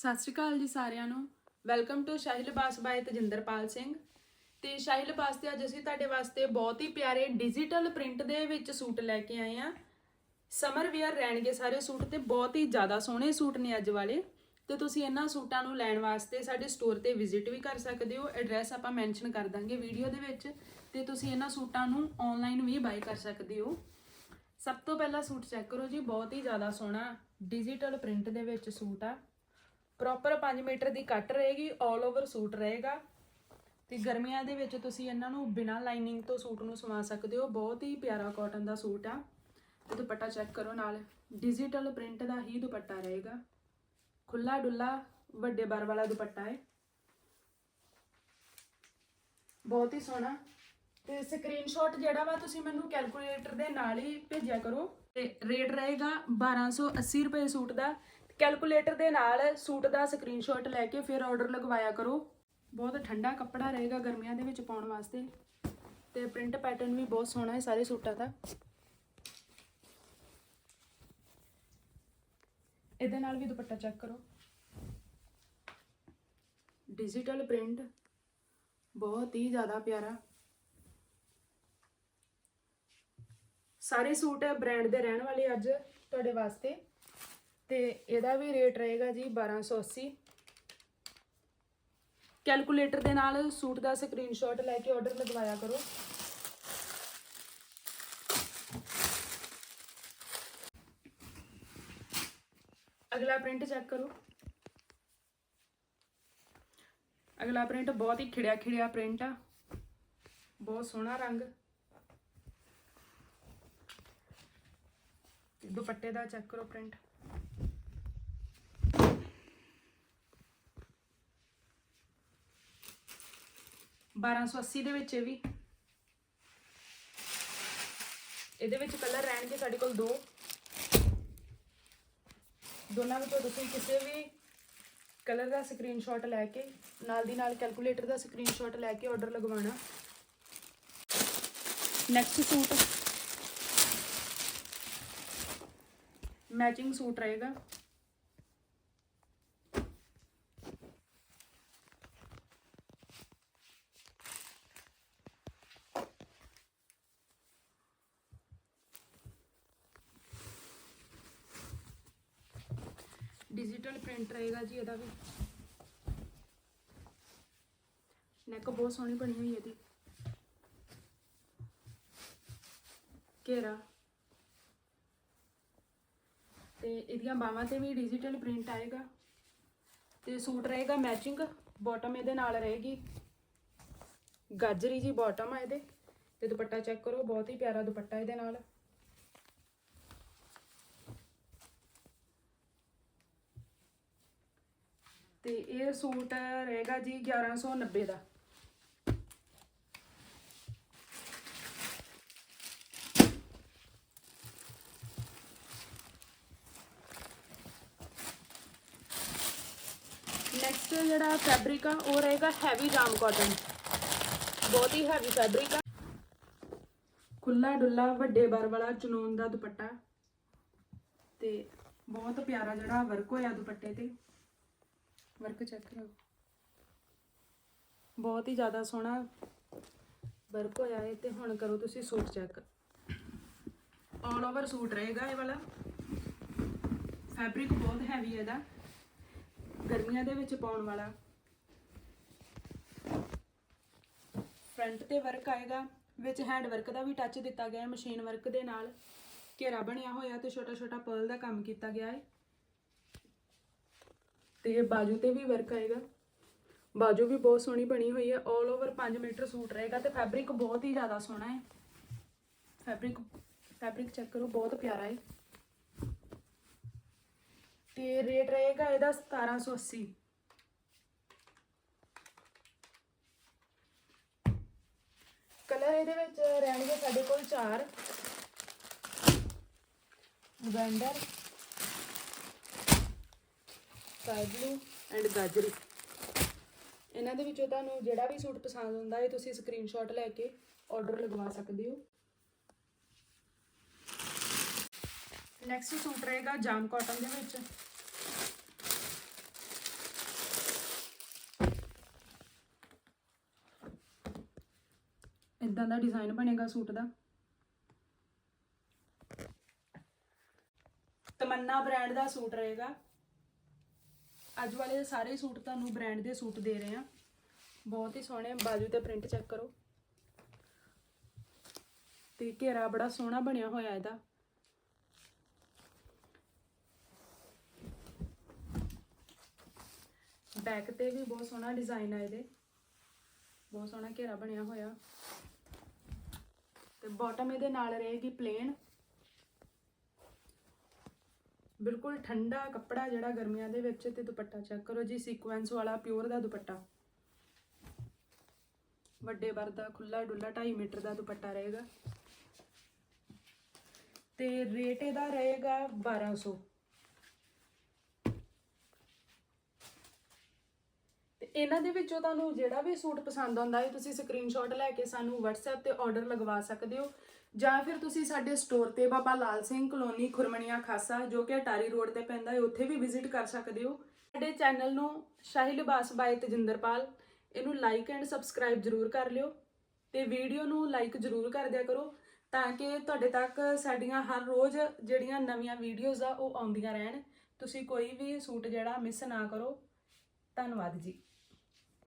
ਸਤਿ ਸ਼੍ਰੀ ਅਕਾਲ ਜੀ ਸਾਰਿਆਂ ਨੂੰ। Welcome to Shahi Libas by Tajinderpal Singh. ਤੇ ਸ਼ਾਹੀ ਲਿਬਾਸ ਤੇ ਅੱਜ ਅਸੀਂ ਤੁਹਾਡੇ ਵਾਸਤੇ ਬਹੁਤ ਹੀ ਪਿਆਰੇ ਡਿਜੀਟਲ ਪ੍ਰਿੰਟ ਦੇ ਵਿੱਚ ਸੂਟ ਲੈ ਕੇ ਆਏ ਆ ਸਮਰ ਵੇਅਰ ਰਹਿਣਗੇ ਸਾਰੇ ਸੂਟ ਤੇ ਬਹੁਤ ਹੀ ਜ਼ਿਆਦਾ ਸੋਹਣੇ ਸੂਟ ਨੇ ਅੱਜ ਵਾਲੇ। ਤੇ ਤੁਸੀਂ ਇਹਨਾਂ ਸੂਟਾਂ ਨੂੰ ਲੈਣ ਵਾਸਤੇ ਸਾਡੇ ਸਟੋਰ ਤੇ ਵਿਜ਼ਿਟ ਵੀ ਕਰ ਸਕਦੇ ਹੋ। ਐਡਰੈਸ ਆਪਾਂ ਮੈਂਸ਼ਨ ਕਰ ਦਾਂਗੇ ਵੀਡੀਓ ਦੇ ਵਿੱਚ। ਤੇ ਤੁਸੀਂ ਇਹਨਾਂ ਸੂਟਾਂ ਨੂੰ ਆਨਲਾਈਨ ਵੀ ਬਾਈ ਕਰ ਸਕਦੇ ਹੋ। ਸਭ ਤੋਂ ਪਹਿਲਾਂ ਸੂਟ ਚੈੱਕ ਕਰੋ ਜੀ, ਬਹੁਤ ਹੀ ਜ਼ਿਆਦਾ ਸੋਹਣਾ ਡਿਜੀਟਲ ਪ੍ਰਿੰਟ ਦੇ ਵਿੱਚ ਸੂਟ ਆ। ਪ੍ਰੋਪਰ 5 ਮੀਟਰ ਦੀ ਕੱਟ ਰਹੇਗੀ 올 ਓਵਰ ਸੂਟ ਰਹੇਗਾ। ਤੇ ਗਰਮੀਆਂ ਦੇ ਵਿੱਚ ਤੁਸੀਂ ਇਹਨਾਂ ਨੂੰ ਬਿਨਾਂ ਲਾਈਨਿੰਗ ਤੋਂ ਸੂਟ ਨੂੰ ਸਵਾ ਸਕਦੇ ਹੋ। ਬਹੁਤ ਹੀ ਪਿਆਰਾ ਕਾਟਨ ਦਾ ਸੂਟ ਆ। ਤੇ ਦੁਪੱਟਾ ਚੈੱਕ ਕਰੋ ਨਾਲ। ਡਿਜੀਟਲ ਪ੍ਰਿੰਟ ਦਾ ਹੀ ਦੁਪੱਟਾ ਰਹੇਗਾ। ਖੁੱਲਾ ਡੁੱਲਾ ਵੱਡੇ ਬਰ ਵਾਲਾ ਦੁਪੱਟਾ ਹੈ। ਬਹੁਤ ਹੀ ਸੋਹਣਾ। ਤੇ ਸਕਰੀਨਸ਼ਾਟ ਜਿਹੜਾ ਵਾ ਤੁਸੀਂ ਮੈਨੂੰ ਕੈਲਕੂਲੇਟਰ ਦੇ ਨਾਲ ਹੀ ਭੇਜਿਆ ਕਰੋ। ਤੇ ਰੇਟ ਰਹੇਗਾ 1280 ਰੁਪਏ ਸੂਟ ਦਾ। ਕੈਲਕੂਲੇਟਰ ਦੇ ਨਾਲ ਸੂਟ ਦਾ ਸਕਰੀਨਸ਼ਾਟ ਲੈ ਕੇ ਫਿਰ ਆਰਡਰ ਲਗਵਾਇਆ ਕਰੋ। ਬਹੁਤ ਠੰਡਾ ਕੱਪੜਾ ਰਹੇਗਾ ਗਰਮੀਆਂ ਦੇ ਵਿੱਚ ਪਾਉਣ ਵਾਸਤੇ। ਤੇ ਪ੍ਰਿੰਟ ਪੈਟਰਨ ਵੀ ਬਹੁਤ ਸੋਹਣਾ ਹੈ ਸਾਰੇ ਸੂਟਾਂ ਦਾ। ਇਹਦੇ ਨਾਲ ਵੀ ਦੁਪੱਟਾ ਚੈੱਕ ਕਰੋ। ਡਿਜੀਟਲ ਪ੍ਰਿੰਟ ਬਹੁਤ ਹੀ ਜ਼ਿਆਦਾ ਪਿਆਰਾ। ਸਾਰੇ ਸੂਟ ਬ੍ਰਾਂਡ ਦੇ ਰਹਿਣ ਵਾਲੇ ਅੱਜ ਤੁਹਾਡੇ ਵਾਸਤੇ। ਤੇ ਇਹਦਾ ਵੀ ਰੇਟ ਰਹੇਗਾ ਜੀ 1280 ਕੈਲਕੂਲੇਟਰ ਦੇ ਨਾਲ ਸੂਟ ਦਾ ਸਕਰੀਨਸ਼ਾਟ ਲੈ ਕੇ ਆਰਡਰ ਲਗਵਾਇਆ ਕਰੋ। ਅਗਲਾ ਪ੍ਰਿੰਟ ਚੈੱਕ ਕਰੋ। ਅਗਲਾ ਪ੍ਰਿੰਟ ਬਹੁਤ ਹੀ ਖਿੜਿਆ ਖਿੜਿਆ ਪ੍ਰਿੰਟ ਆ। ਬਹੁਤ ਸੋਹਣਾ ਰੰਗ। ਦੁਪੱਟੇ ਦਾ ਚੈੱਕ ਕਰੋ ਪ੍ਰਿੰਟ ਬਾਰਾਂ ਸੌ ਅੱਸੀ ਦੇ ਵਿੱਚ ਇਹ ਵੀ। ਇਹਦੇ ਵਿੱਚ ਕਲਰ ਰਹਿਣਗੇ ਸਾਡੇ ਕੋਲ ਦੋ। ਦੋਨਾਂ ਵਿੱਚੋਂ ਤੁਸੀਂ ਕਿਸੇ ਵੀ ਕਲਰ ਦਾ ਸਕਰੀਨਸ਼ਾਟ ਲੈ ਕੇ, ਨਾਲ ਦੀ ਨਾਲ ਕੈਲਕੂਲੇਟਰ ਦਾ ਸਕਰੀਨਸ਼ਾਟ ਲੈ ਕੇ ਆਰਡਰ ਲਗਵਾਉਣਾ। ਨੈਕਸਟ ਸੂਟ ਮੈਚਿੰਗ ਸੂਟ ਰਹੇਗਾ। ਡਿਜੀਟਲ ਪ੍ਰਿੰਟ ਰਹੇਗਾ ਜੀ ਇਹਦਾ ਵੀ। ਨੈਕ ਬਹੁਤ ਸੋਹਣੀ ਬਣੀ ਹੋਈ ਹੈ ਇਹਦੀ। ਘੇਰਾ। ਤੇ ਇਹਦੀਆਂ ਬਾਹਾਂ ਤੇ ਵੀ ਡਿਜੀਟਲ ਪ੍ਰਿੰਟ ਆਏਗਾ। ਤੇ ਸੂਟ ਰਹੇਗਾ ਮੈਚਿੰਗ ਬਾਟਮ ਇਹਦੇ ਨਾਲ ਰਹੇਗੀ। ਗਾਜਰੀ ਜੀ ਬਾਟਮ ਆ ਇਹਦੇ। ਤੇ ਦੁਪੱਟਾ ਚੈੱਕ ਕਰੋ, ਬਹੁਤ ਹੀ ਪਿਆਰਾ ਦੁਪੱਟਾ ਇਹਦੇ ਨਾਲ। ਤੇ ਇਹ ਸੂਟ ਰਹੇਗਾ ਜੀ 1190 ਦਾ। ਨੈਕਸਟ ਜਿਹੜਾ ਫੈਬਰਿਕ ਆ, ਉਹ ਰਹੇਗਾ ਹੈਵੀ ਜਾਮ ਕਾਟਨ ਬਹੁਤ ਹੀ ਹੈਵੀ ਫੈਬਰਿਕ ਆ। ਖੁੱਲਾ ਡੁੱਲਾ ਵੱਡੇ ਬਰ ਵਾਲਾ ਚਨੂਨ ਦਾ ਦੁਪੱਟਾ। ਤੇ ਬਹੁਤ ਪਿਆਰਾ ਜਿਹੜਾ ਵਰਕ ਹੋਇਆ ਦੁਪੱਟੇ ਤੇ। ਵਰਕ ਚੈੱਕ ਕਰੋ। ਬਹੁਤ ਹੀ ਜ਼ਿਆਦਾ ਸੋਹਣਾ ਵਰਕ ਹੋਇਆ ਹੈ ਤੇ ਹੁਣ ਕਰੋ ਤੁਸੀਂ suit check all over suit ਰਹੇਗਾ ਇਹ ਵਾਲਾ। ਫੈਬਰਿਕ ਬਹੁਤ ਹੈਵੀ ਹੈ ਇਹਦਾ। ਗਰਮੀਆਂ ਦੇ ਵਿੱਚ ਪਾਉਣ ਵਾਲਾ। ਫਰੰਟ ਤੇ ਵਰਕ ਆਏਗਾ, ਵਿੱਚ ਹੈਂਡ ਵਰਕ ਦਾ ਵੀ ਟੱਚ ਦਿੱਤਾ ਗਿਆ ਹੈ ਮਸ਼ੀਨ ਵਰਕ ਦੇ ਨਾਲ। ਘੇਰਾ ਬਣਿਆ ਹੋਇਆ ਤੇ ਛੋਟਾ ਛੋਟਾ ਪਰਲ ਦਾ ਕੰਮ ਕੀਤਾ ਗਿਆ ਹੈ। ਤੇ ਬਾਜੂ ਤੇ ਵੀ ਵਰਕ ਆਏਗਾ। ਬਾਜੂ ਵੀ ਬਹੁਤ ਸੋਹਣੀ ਬਣੀ ਹੋਈ ਹੈ 올 ਓਵਰ 5 ਮੀਟਰ ਸੂਟ ਰਹੇਗਾ ਤੇ ਫੈਬਰਿਕ ਬਹੁਤ ਹੀ ਜ਼ਿਆਦਾ ਸੋਹਣਾ ਹੈ। ਫੈਬਰਿਕ ਫੈਬਰਿਕ ਚੈੱਕ ਕਰੋ, ਬਹੁਤ ਪਿਆਰਾ ਹੈ। ਤੇ ਰੇਟ ਰਹੇਗਾ ਇਹਦਾ 1780 ਕਲਰ ਇਹਦੇ ਵਿੱਚ ਰਹਿਣਗੇ ਸਾਡੇ ਕੋਲ ਚਾਰ। ਵੈਂਡਰ ਸਕਾਈ ਬਲੂ ਐਂਡ ਗਾਜਰੀ। ਇਹਨਾਂ ਦੇ ਵਿੱਚੋਂ ਤੁਹਾਨੂੰ ਜਿਹੜਾ ਵੀ ਸੂਟ ਪਸੰਦ ਆਉਂਦਾ ਹੈ ਤੁਸੀਂ ਸਕਰੀਨਸ਼ਾਟ ਲੈ ਕੇ ਆਰਡਰ ਲਗਵਾ ਸਕਦੇ ਹੋ। ਨੈਕਸਟ ਸੂਟ ਰਹੇਗਾ ਜਾਮ ਕਾਟਨ ਦੇ ਵਿੱਚ। ਇਦਾਂ ਦਾ ਡਿਜ਼ਾਈਨ ਬਣੇਗਾ ਸੂਟ ਦਾ। ਤਮੰਨਾ ਬ੍ਰਾਂਡ ਦਾ ਸੂਟ ਰਹੇਗਾ। ਅੱਜ ਵਾਲੇ ਸਾਰੇ ਸੂਟ ਤੁਹਾਨੂੰ ਬ੍ਰਾਂਡ ਦੇ ਸੂਟ ਦੇ ਰਹੇ ਆ ਬਹੁਤ ਹੀ ਸੋਹਣੇ ਬਾਜੂ ਤੇ ਪ੍ਰਿੰਟ ਚੈੱਕ ਕਰੋ। ਤੇ ਘੇਰਾ ਬੜਾ ਸੋਹਣਾ ਬਣਿਆ ਹੋਇਆ ਇਹਦਾ। ਬੈਕ ਤੇ ਵੀ ਬਹੁਤ ਸੋਹਣਾ ਡਿਜ਼ਾਈਨ ਆ ਇਹਦੇ। ਬਹੁਤ ਸੋਹਣਾ ਘੇਰਾ ਬਣਿਆ ਹੋਇਆ। ਤੇ ਬਾਟਮ ਇਹਦੇ ਨਾਲ ਰਹੇਗੀ ਪਲੇਨ ਬਿਲਕੁਲ ਠੰਡਾ ਕੱਪੜਾ ਜਿਹੜਾ ਗਰਮੀਆਂ ਦੇ ਵਿੱਚ ਤੇ ਦੁਪੱਟਾ ਚੈੱਕ ਕਰੋ ਜੀ ਸੀਕੁਐਂਸ ਵਾਲਾ ਪਿਓਰ ਦਾ ਦੁਪੱਟਾ। ਵੱਡੇ ਵਰ ਖੁੱਲਾ ਡੁੱਲਾ 2.5 ਮੀਟਰ ਦਾ ਦੁਪੱਟਾ ਰਹੇਗਾ। ਤੇ ਰੇਟ ਇਹਦਾ ਰਹੇਗਾ 1200 ਤੇ ਇਹਨਾਂ ਦੇ ਵਿੱਚੋਂ ਤੁਹਾਨੂੰ ਜਿਹੜਾ ਵੀ ਸੂਟ ਪਸੰਦ ਆਉਂਦਾ ਹੈ, ਤੁਸੀਂ ਸਕਰੀਨਸ਼ਾਟ ਲੈ ਕੇ ਸਾਨੂੰ WhatsApp ਤੇ ਆਰਡਰ ਲਗਵਾ ਸਕਦੇ ਹੋ। ਜਾਂ ਫਿਰ ਤੁਸੀਂ ਸਾਡੇ ਸਟੋਰ ਤੇ ਬਾਬਾ ਲਾਲ ਸਿੰਘ ਕਲੋਨੀ ਖੁਰਮਣੀਆਂ ਖਾਸਾ, ਜੋ ਕਿ ਅਟਾਰੀ ਰੋਡ ਤੇ ਪੈਂਦਾ ਹੈ, ਉੱਥੇ ਵੀ ਵਿਜ਼ਿਟ ਕਰ ਸਕਦੇ ਹੋ। ਸਾਡੇ ਚੈਨਲ ਨੂੰ ਸ਼ਾਹੀ ਲਿਬਾਸ ਬਾਈ ਤਜਿੰਦਰਪਾਲ, ਇਹਨੂੰ ਲਾਈਕ ਐਂਡ ਸਬਸਕ੍ਰਾਈਬ ਜਰੂਰ ਕਰ ਲਿਓ ਤੇ ਵੀਡੀਓ ਨੂੰ ਲਾਈਕ ਜਰੂਰ ਕਰ ਦਿਆ ਕਰੋ ਤਾਂ ਕਿ ਤੁਹਾਡੇ ਤੱਕ ਸਾਡੀਆਂ ਹਰ ਰੋਜ਼ ਜਿਹੜੀਆਂ ਨਵੀਆਂ ਵੀਡੀਓਜ਼ ਆ, ਉਹ ਆਉਂਦੀਆਂ ਰਹਿਣ। ਤੁਸੀਂ ਕੋਈ ਵੀ ਸੂਟ ਜਿਹੜਾ ਮਿਸ ਨਾ ਕਰੋ। ਧੰਨਵਾਦ ਜੀ।